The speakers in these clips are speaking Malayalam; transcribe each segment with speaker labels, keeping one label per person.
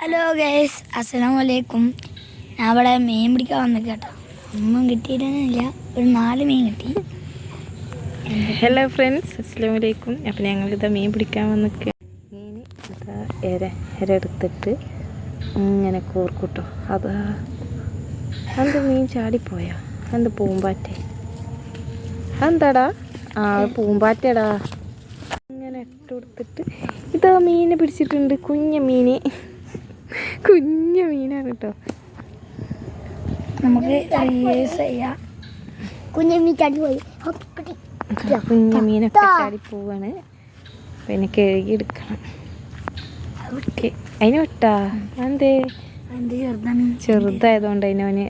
Speaker 1: ഹലോ ഗൈസ് അസ്സലാം വലൈക്കും ഞാൻ ഇവിടെ മീൻ പിടിക്കാൻ വന്നു കേട്ടോ. ഒന്നും കിട്ടിയിട്ടൊന്നുമില്ല. ഒരു നാല് മീൻ കിട്ടി.
Speaker 2: ഹലോ ഫ്രണ്ട്സ് അസ്സലാം വലൈക്കും അപ്പം ഞങ്ങളിതാ മീൻ പിടിക്കാൻ വന്നിട്ട് മീൻ ഇതാ എര എര എടുത്തിട്ട് ഇങ്ങനെ കോർക്കൂട്ടോ. അതാ അത് മീൻ ചാടിപ്പോയാ. അത് പൂമ്പാറ്റ. എന്താടാ ആ പൂമ്പാറ്റടാ. ഇങ്ങനെ ഇട്ട് കൊടുത്തിട്ട് ഇതാ മീനെ പിടിച്ചിട്ടുണ്ട്. കുഞ്ഞ മീന്. കുഞ്ഞ മീനാണ് കേട്ടോ
Speaker 1: നമുക്ക് റിവേഴ്സ് ചെയ്യാം.
Speaker 3: കുഞ്ഞമ്മി ചാടി പോയി.
Speaker 2: കുഞ്ഞ മീനൊക്കെ ചാടിപ്പോവാണ് പിന്നെ കഴുകി എടുക്കണം. ഓക്കെ. അതിന് വിട്ടാ? എന്തേ ചെറുതായതുകൊണ്ട് അതിനവന്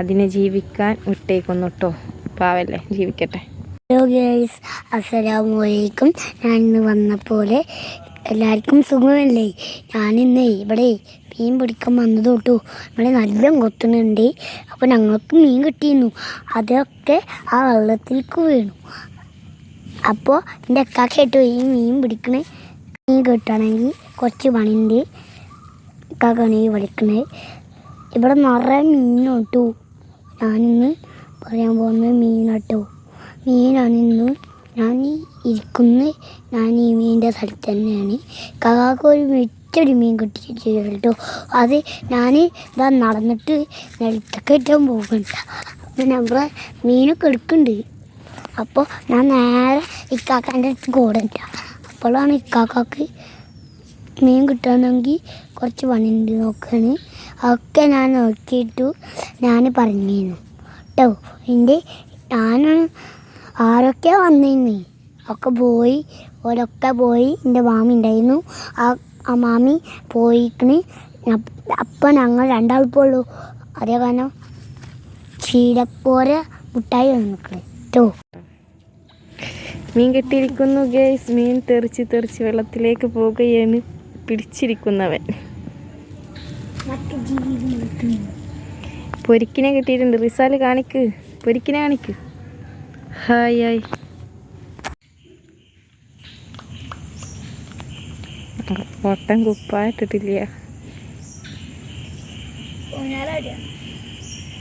Speaker 2: അതിനെ ജീവിക്കാൻ വിട്ടേക്കൊന്നു കേട്ടോ പാവല്ലേ ജീവിക്കട്ടെ.
Speaker 3: ഹലോ ഗേൾസ് അസ്സലാമു അലൈക്കും. ഞാൻ ഇന്ന് വന്ന പോലെ എല്ലാവർക്കും സുഖമല്ലേ? ഞാനിന്ന് ഇവിടെ മീൻ പിടിക്കാൻ വന്നത് തൊട്ടു ഇവിടെ നല്ല കൊത്തുന്നുണ്ട്. അപ്പോൾ ഞങ്ങൾക്ക് മീൻ കിട്ടിയിരുന്നു. അതൊക്കെ ആ വെള്ളത്തിലേക്ക് വീണു. അപ്പോൾ എന്റെ അക്കാക്കായിട്ട് ഈ മീൻ പിടിക്കണ. മീൻ കിട്ടണമെങ്കിൽ കുറച്ച് പണിയുണ്ട്. അക്കാക്കാണ് ഈ വിളിക്കണത് ഇവിടെ നിറയെ മീൻ കിട്ടു. ഞാനിന്ന് പറയാൻ പോകുന്നത് മീനാട്ടോ മീനാണ് ഇന്ന് ഞാൻ ഇരിക്കുന്ന ഞാൻ ഈ മീനിന്റെ സ്ഥലത്ത് തന്നെയാണ്. കവാക്ക് ഒരു മെച്ചൊരു മീൻ കിട്ടിയിട്ട് കേട്ടോ അത് ഞാൻ ഇതാ നടന്നിട്ട് നിലത്തൊക്കെ ഇട്ടാൻ പോകുന്നുണ്ട് അപ്പം നമ്മുടെ മീനൊക്കെ എടുക്കുന്നുണ്ട്. അപ്പോൾ ഞാൻ നേരെ ഇക്കാക്കാന്റെ അടുത്ത് കൂടണ്ട അപ്പോഴാണ് ഇക്കാക്കാക്ക് മീൻ കിട്ടണമെങ്കിൽ കുറച്ച് പണിയുണ്ട് നോക്കാണ് അതൊക്കെ ഞാൻ നോക്കിയിട്ടു ഞാൻ പറഞ്ഞിരുന്നു. കേട്ടോ എന്റെ ഞാൻ ആരൊക്കെ വന്നിരുന്നു ഒക്കെ പോയി ഓരൊക്കെ പോയി എന്റെ മാമി ഉണ്ടായിരുന്നു. ആ ആ മാമി പോയിക്കണ്. അപ്പം ഞങ്ങൾ രണ്ടാൾപ്പുള്ളൂ. അതേ കാരണം ചീരപ്പോര മുട്ടായി വന്നിക്കണ് കേട്ടോ
Speaker 2: മീൻ കെട്ടിയിരിക്കുന്നു ഗേസ് മീൻ തെറിച്ച് തെറിച്ച് വെള്ളത്തിലേക്ക് പോകുകയാണ് പിടിച്ചിരിക്കുന്നവൻ. പൊരിക്കിനെ കിട്ടിയിട്ടുണ്ട്. റിസാൽ കാണിക്ക്. പൊരിക്കിനെ കാണിക്ക്. Hi hi. ഓട്ടം കുപ്പായിട്ടിട്ടില്ല.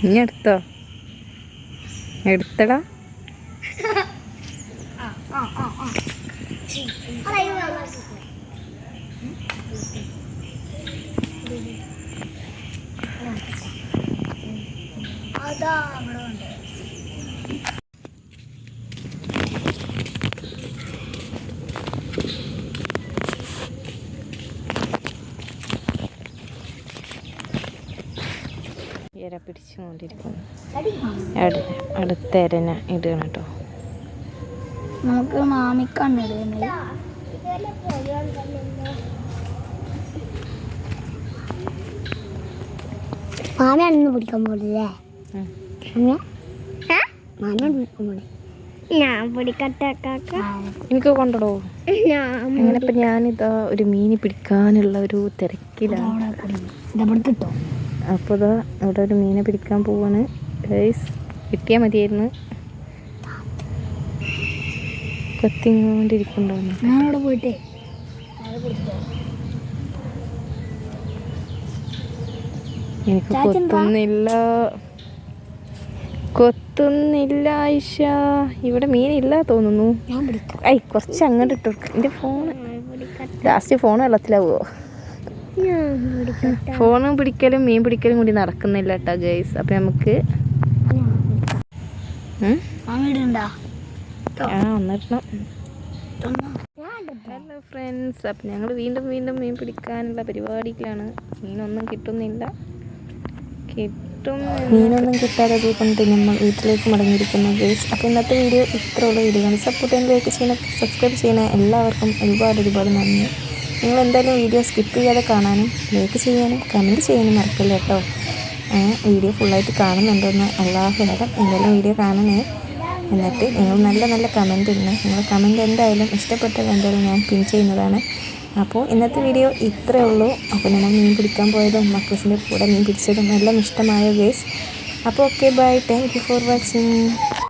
Speaker 2: ഇനി എടുത്തോ? എടുത്തടാ.
Speaker 1: അതാ
Speaker 2: ഇര പിടിച്ചുകൊണ്ടിരിക്കുന്നു. അടു- അടുത്ത ഇരന ഇടണം കേട്ടോ.
Speaker 1: നമുക്ക് മാമിക്കാണ് ഇടുന്നത്.
Speaker 3: മാമയാണെന്ന് പിടിക്കാൻ പോലല്ലേ പിടിക്കാൻ പോലെ ഞാൻ പിടിക്കട്ടെ കാക്ക
Speaker 2: എനിക്ക്
Speaker 3: കൊണ്ടോ
Speaker 2: അങ്ങനെ ഇപ്പം ഞാനിതാ ഒരു മീന് പിടിക്കാനുള്ള ഒരു തിരക്കിലാണ്.
Speaker 1: കിട്ടോ
Speaker 2: അപ്പോൾ ഇതാ അവിടെ ഒരു മീനെ പിടിക്കാൻ പോവാണ്. ഗൈസ് കിട്ടിയാൽ മതിയായിരുന്നു. കൊത്തിങ്ങോണ്ടിരിക്കുന്നുണ്ടോന്ന്
Speaker 1: ഞാൻ അവിടെ പോയിട്ടേ.
Speaker 2: എനിക്ക്. കൊത്തുന്നില്ല. കൊത്തുന്നില്ല ഐഷ ഇവിടെ മീനില്ല തോന്നുന്നു. ഐ കുറച്ച് അങ്ങോട്ട് ഇട്ടു എന്റെ ഫോണ് ലാസ്റ്റ് ഫോൺ വെള്ളത്തിലാവുമോ ഫോണ് പിടിക്കലും മീൻ പിടിക്കലും കൂടി നടക്കുന്നില്ല കേട്ടോ ഗൈസ്. അപ്പം നമുക്ക് ആ ഒന്നിടണം ഹലോ ഫ്രണ്ട്സ്. അപ്പം ഞങ്ങൾ വീണ്ടും വീണ്ടും മീൻ പിടിക്കാനുള്ള പരിപാടിയിലാണ്. മീനൊന്നും കിട്ടുന്നില്ല. കിട്ടും മീനൊന്നും കിട്ടാതെ കൊണ്ട് നമ്മൾ വീട്ടിലേക്ക് മടങ്ങിയിരിക്കുന്നു ഗേസ്. അപ്പോൾ ഇന്നത്തെ വീഡിയോ ഇത്രയുള്ള വീഡിയോ സപ്പോർട്ട് ചെയ്യാൻ ലൈക്ക് ചെയ്യണം സബ്സ്ക്രൈബ് ചെയ്യണ. എല്ലാവർക്കും ഒരുപാട് ഒരുപാട് നന്ദി. നിങ്ങൾ എന്തായാലും വീഡിയോ സ്കിപ്പ് ചെയ്യാതെ കാണാനും ലൈക്ക് ചെയ്യാനും കമന്റ് ചെയ്യാനും മറക്കില്ല കേട്ടോ വീഡിയോ ഫുള്ളായിട്ട് കാണുന്നുണ്ടോയെന്ന് അള്ളാഹു അലം എന്തായാലും വീഡിയോ കാണണേ. എന്നിട്ട് നിങ്ങൾ നല്ല നല്ല കമന്റ് ഇടണം. നിങ്ങൾ കമന്റ് എന്തായാലും ഇഷ്ടപ്പെട്ടത് എന്തായാലും ഞാൻ പിൻ ചെയ്യുന്നതാണ്. അപ്പോൾ ഇന്നത്തെ വീഡിയോ ഇത്രയേ ഉള്ളൂ. അപ്പോൾ നമ്മൾ മീൻ പിടിക്കാൻ പോയതും മക്കൾസിന്റെ കൂടെ മീൻ പിടിച്ചതും എല്ലാം ഇഷ്ടമായ ഗേസ് അപ്പോൾ okay bye thank you for watching